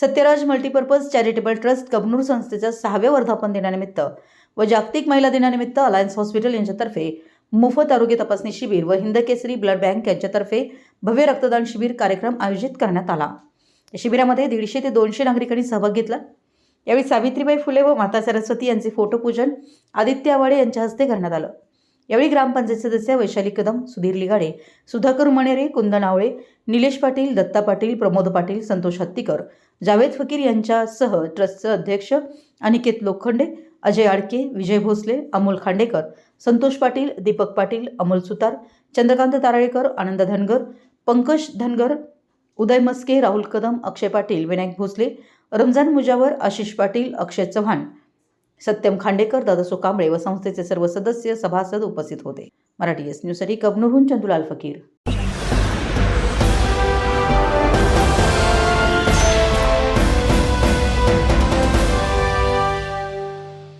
Satyaraj multipurpose charitable trust Kabnur संस्थेच्या सहाव्या वर्धापन दिनानिमित्त व जागतिक महिला दिनानिमित्त अलायन्स हॉस्पिटल यांच्यातर्फे मोफत आरोग्य तपासणी शिबिर व हिंद केसरी ब्लड बँक यांच्यातर्फे भव्य रक्तदान शिबिर कार्यक्रम आयोजित करण्यात आला. या शिबिरामध्ये दीडशे ते दोनशे नागरिकांनी सहभाग घेतला. यावेळी सावित्रीबाई फुले व माता सरस्वती यांचे फोटोपूजन आदित्य आवाडे यांच्या हस्ते करण्यात आलं. यावेळी ग्रामपंचायत सदस्य वैशाली कदम सुधीर लिगाडे सुधाकर मणेरे कुंदन आवळे निलेश पाटील दत्ता पाटील प्रमोद पाटील संतोष हत्तीकर जावेद फकीर यांच्यासह ट्रस्टचे अध्यक्ष अनिकेत लोखंडे अजय आडके विजय भोसले अमोल खांडेकर संतोष पाटील दीपक पाटील अमोल सुतार चंद्रकांत ताराळेकर आनंद धनगर पंकज धनगर उदय मस्के राहुल कदम अक्षय पाटील विनायक भोसले रमजान मुजावर आशिष पाटील अक्षय चव्हाण सत्यम खांडेकर दादासो कांबळे व संस्थेचे सर्व सदस्य सभासद उपस्थित होते. मराठी एस न्यूजसाठी कबनूरहून चंदुलाल फकीर.